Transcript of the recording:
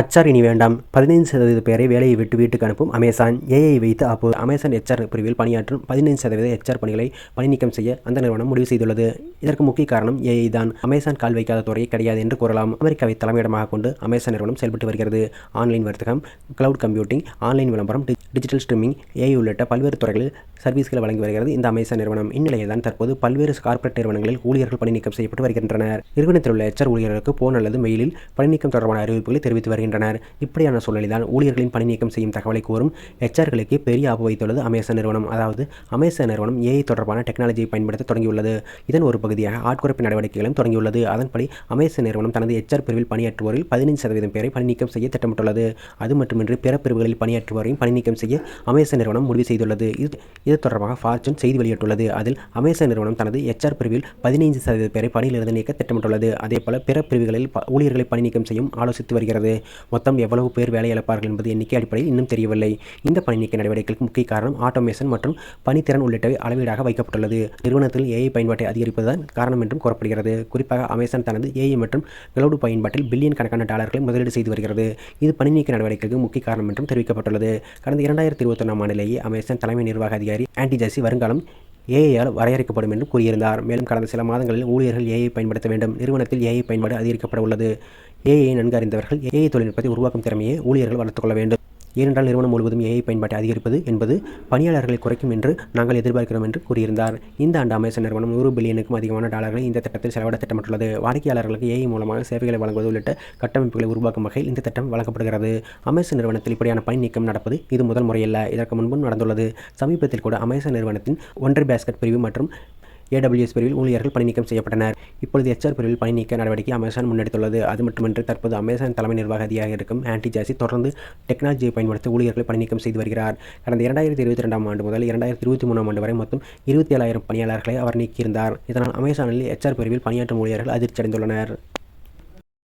HR இனி வேண்டாம். பதினைந்து சதவீத பேரை வேலையை விட்டு வீட்டுக்கு அனுப்பும் அமேசான். ஏஐ வைத்து அப்போ அமேசான் ஹெச்ஆர் பிரிவில் பணியாற்றும் பதினைந்து சதவீத ஹெச்ஆர் பணிகளை பணிநீக்கம் செய்ய அந்த நிறுவனம் முடிவு செய்துள்ளது. இதற்கு முக்கிய காரணம் ஏஐ தான். அமேசான் கால் வைக்காத துறை கிடையாது என்று கூறலாம். அமெரிக்காவை தலைமையிடமாக கொண்டு அமேசான் நிறுவனம் செயல்பட்டு வருகிறது. ஆன்லைன் வர்த்தகம் கிளவுட் கம்ப்யூட்டிங் ஆன்லைன் விளம்பரம் டி- டிஜிட்டல் ஸ்ட்ரீமிங் ஏஐ உள்ளிட்ட பல்வேறு துறைகளில் சர்வீஸ்களை வழங்கி வருகிறது இந்த அமேசான் நிறுவனம். இந்நிலையில் தான் தற்போது பல்வேறு கார்ப்பரேட் நிறுவனங்களில் ஊழியர்கள் பணிநீக்கம் செய்யப்பட்டு வருகின்றனர். நிறுவனத்தில் உள்ள எச்சர் ஊழியர்களுக்கு போன் அல்லது மெயிலில் பணிநீக்கம் தொடர்பான அறிவிப்புகளை தெரிவித்து வருகின்றனர். இப்படியான சூழலில் தான் ஊழியர்களின் பணி நீக்கம் செய்யும் தகவலை கூறும் எச்ஆர்களுக்கு பெரிய ஆப்பு வைத்துள்ளது அமேசான் நிறுவனம். அதாவது அமேசான் நிறுவனம் ஏஐ தொடர்பான டெக்னாலஜியை பயன்படுத்த தொடங்கியுள்ளது. இதன் ஒரு பகுதியாக ஆட்குறைப்பு நடவடிக்கைகளும் தொடங்கியுள்ளது. அதன்படி அமேசான் நிறுவனம் தனது எச்ஆர் பிரிவில் பணியாற்றுவோரில் பதினைந்து சதவீதம் பேரை பணிநீக்கம் செய்ய திட்டமிட்டுள்ளது. அது மட்டுமின்றி பிற பிரிவுகளில் பணியாற்றுவோரையும் பணிநீக்கம் செய்ய அமேசான் நிறுவனம் முடிவு செய்துள்ளது. இது இது தொடர்பாக ஃபார்ச்சூன் செய்தி வெளியிட்டுள்ளது. அதில் அமேசான் நிறுவனம் தனது எச்ஆர் பிரிவில் பதினைந்து சதவீத பேரை பணியிலிருந்து நீக்க திட்டமிட்டுள்ளது. அதேபோல பிற பிரிவுகளில் ஊழியர்களை பணி நீக்கம் செய்யும் ஆலோசித்து வருகிறது. மொத்தம் எவ்வளவு பேர் வேலை இழப்பார்கள் என்பது எண்ணிக்கை அடிப்படையில் இன்னும் தெரியவில்லை. இந்த பணி நீக்க நடவடிக்கைகளுக்கு முக்கிய காரணம் ஆட்டோமேஷன் மற்றும் பணித்திறன் உள்ளிட்டவை அளவீடாக வைக்கப்பட்டுள்ளது. நிறுவனத்தில் ஏஐ பயன்பாட்டை அதிகரிப்பதுதான் காரணம் என்றும் கூறப்படுகிறது. குறிப்பாக அமேசான் தனது ஏஐ மற்றும் கிளவுடு பயன்பாட்டில் பில்லியன் கணக்கான டாலர்களை முதலீடு செய்து வருகிறது. இது பணி நீக்க நடவடிக்கைக்கு முக்கிய காரணம் என்றும் தெரிவிக்கப்பட்டுள்ளது. கடந்த இரண்டாயிரத்தி இருபத்தொன்னாம் ஆண்டிலேயே அமேசான் தலைமை நிர்வாக அதிகாரி ஆன்டி ஜாசி வருங்காலம் ஏஐயால் வரையறுக்கப்படும் என்று கூறியிருந்தார். மேலும் கடந்த சில மாதங்களில் ஊழியர்கள் ஏஐ பயன்படுத்த வேண்டும். நிறுவனத்தில் ஏஐ பயன்பாடு அதிகரிக்கப்பட உள்ளது. ஏஐ நன்கு அறிந்தவர்கள் ஏஐ தொழில்நுட்பத்தை உருவாக்கும் திறமையை ஊழியர்கள் வளர்த்துக் கொள்ள வேண்டும். ஏனென்றால் நிறுவனம் முழுவதும் ஏஐ பயன்பாட்டை அதிகரிப்பது என்பது பணியாளர்களை குறைக்கும் என்று நாங்கள் எதிர்பார்க்கிறோம் என்று கூறியிருந்தார். இந்த ஆண்டு அமேசான் நிறுவனம் நூறு பில்லியனுக்கும் அதிகமான டாலர்களை இந்த திட்டத்தில் செலவிட திட்டமிட்டுள்ளது. வாடிக்கையாளர்களுக்கு ஏஐ மூலமாக சேவைகளை வழங்குவது உள்ளிட்ட கட்டமைப்புகளை உருவாக்கும் வகையில் இந்த திட்டம் வழங்கப்படுகிறது. அமேசான் நிறுவனத்தில் இப்படியான பணி நீக்கம் நடப்பது இது முதல் முறையல்ல. இதற்கு முன்பும் நடந்துள்ளது. சமீபத்தில் கூட அமேசான் நிறுவனத்தின் ஒன்றரை பேஸ்கட் பிரிவு மற்றும் ஏடபிள்யூஎஸ் பிரிவில் ஊழியர்கள் பணிநீக்கம் செய்யப்பட்டனர். இப்பொழுது எச்ஆர் பிரிவில் பணிநீக்க நடவடிக்கை அமேசான் முன்னெடுத்துள்ளது. அது மட்டுமின்றி தற்போது அமேசான் தலைமை நிர்வாக அதிகாரியாக இருக்கும் ஆன்டி ஜாசி தொடர்ந்து டெக்னாலஜியை பயன்படுத்தி ஊழியர்களை பணிநீக்கம் செய்து வருகிறார். கடந்த இரண்டாயிரத்தி இருபத்தி ரெண்டாம் ஆண்டு முதல் இரண்டாயிரத்தி இருபத்தி மூணாம் ஆண்டு வரை மொத்தம் இருபத்தி ஏழாயிரம் பணியாளர்களை அவர் நீக்கியிருந்தார். இதனால் அமேசானில் எச்ஆர் பிரிவில் பணியாற்றும் ஊழியர்கள் அதிர்ச்சி அடைந்துள்ளனர்